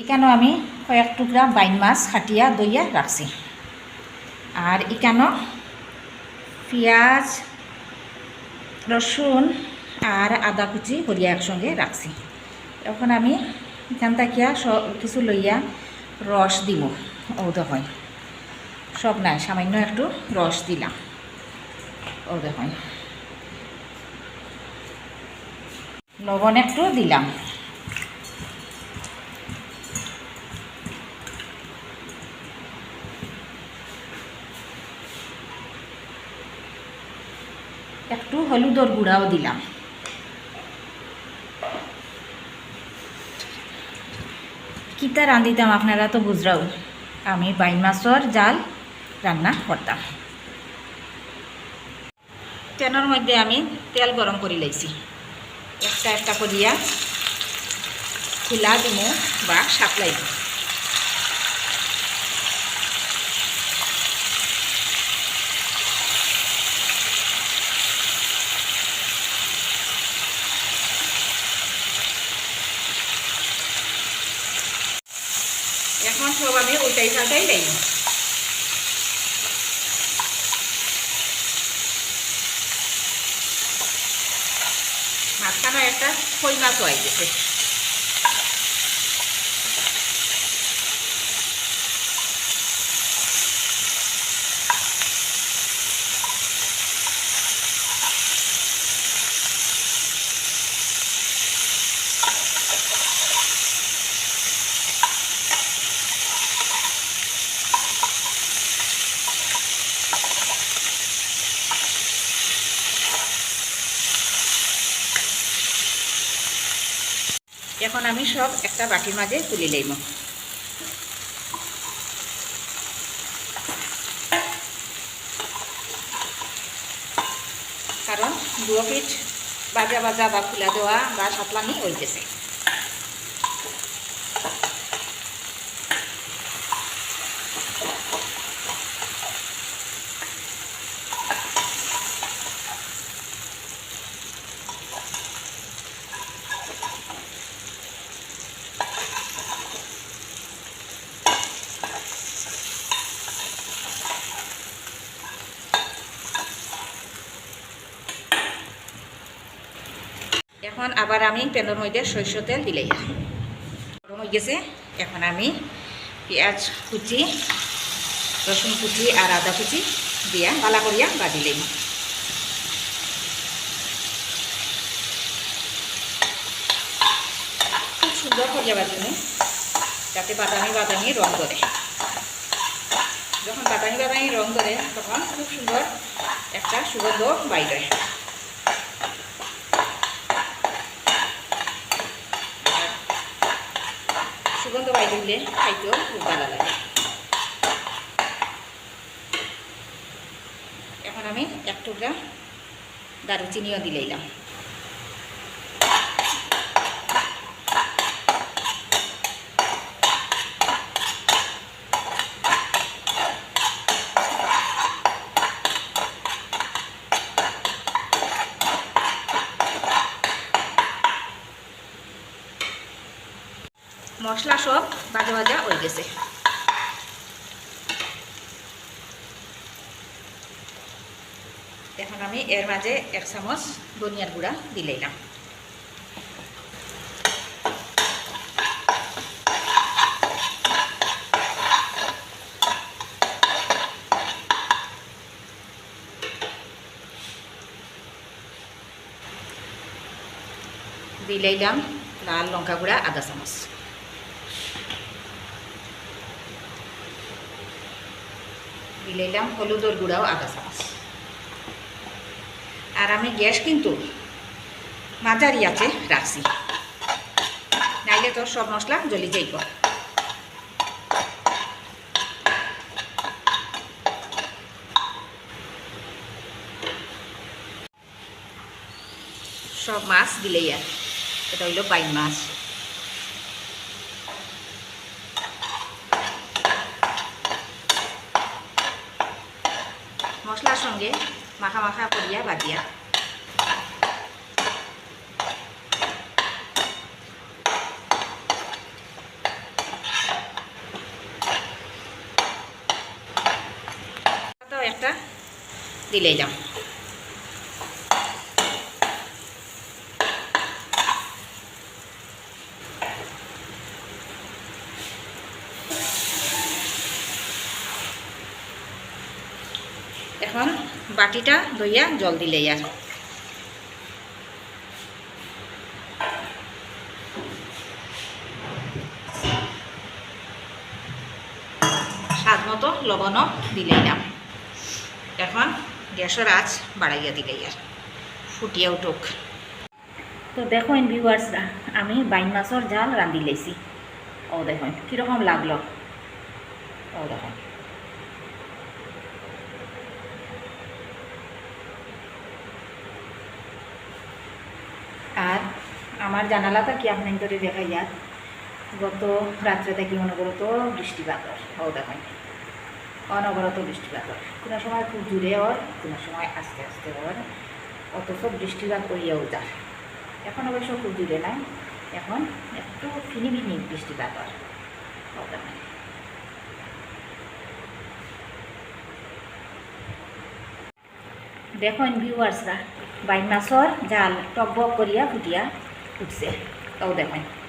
এখানেও আমি কয়েক টুকরা বাইন মাছ খাটিয়া দইয়া রাখছি। আর এখানেও পেঁয়াজ, রসুন আর আদা কুচি করিয়া একসঙ্গে রাখছি। এখন আমি এখান থাকিয়া সব কিছু লইয়া রস দিব ও হয়। সব নাই, সামান্য একটু রস দিলাম ও হয়। লবণ একটু দিলাম। একটু হলুদর গুঁড়াও দিলাম। কিতা রাঁধিতাম আপনারা তো বুঝরাও। আমি বাইন মাছর জাল রান্না করতাম। তেনের মধ্যে আমি তেল গরম করে লাইছি। একটা একটা করিয়া খোলা দিমু বা সাপলাই দিম। এখন সব আমি উল্টাই পাল্টাই নেই মাঝখানে একটা কই হয়ে আইতেছে এখন আমি সব একটা বাটির মাঝে তুলি লইব কারণ দুয়ো পিঠ বাজা বাজা বা ফুলা দেওয়া বা সাতলানি হইতেছে। এখন আবার আমি প্যানের মধ্যে সরষ তেল দিলাই গরম হয়ে গেছে, এখন আমি পেঁয়াজ কুচি, রসুন কুচি আর আদা কুচি দিয়া বালা করিয়া বাদিলাম খুব সুন্দর করিয়া বাদিনি যাতে বাদামি বাদামি রং করে যখন বাদামি বাদামি রং করে তখন খুব সুন্দর একটা সুগন্ধ বাইরে সুগন্ধ বাইরে দিলে খাইতেও খুব ভালো লাগে। এখন আমি এক টুকরা দারুচিনিও দিলাইলাম মশলা সব ভাজা ভাজা হয়ে গেছে। এখন আমি এর মাঝে এক চামচ ধনিয়ার গুঁড়া দিলাইলাম দিলাইলাম লাল লঙ্কা গুঁড়া আধা চামচ। দিলাইলাম হলুদর গুঁড়াও আধা চামচ। আর আমি গ্যাস কিন্তু মাঝারি আছে রাখছি। নাইলে তো সব মশলা জ্বলি যাইব সব মাছ দিলেই আর, এটা হইল বাইন মাছ। সঙ্গে মাখা মাখা করিয়া বাদিয়া দিলে দিলাইলাম এখন বাটিটা দইয়া জল দিলেই আর স্বাদ মতো লবণও দিলেই নাম এখন গ্যাসের আঁচ বাড়াইয়া দিলেই আর ফুটিয়ে উঠুক। তো দেখো ভিউয়ার্সরা আমি বাইন মাছের জাল রাঁধি লেছি। ও দেখুন, কীরকম লাগল? ও দেখুন আর আমার জানালাটা কি আপনার ধরে দেখা যাক গত রাত্রে থেকে অনবরত বৃষ্টিপাত হয় ও দেখুন। অনবরত বৃষ্টিপাত কোনো সময় খুব জুড়ে হয়, কোনো সময় আস্তে আস্তে হয়। অথচ বৃষ্টিপাত করিয়াও যায় এখন অবশ্য খুব জুড়ে নাই। এখন একটু ফিনি ফিনি বৃষ্টিপাত হয় ও দেখুন। দেখুন ভিউয়ার্সরা বাইন মাছর জাল টক বক করিয়া ফুটিয়া tudo certo. Até o.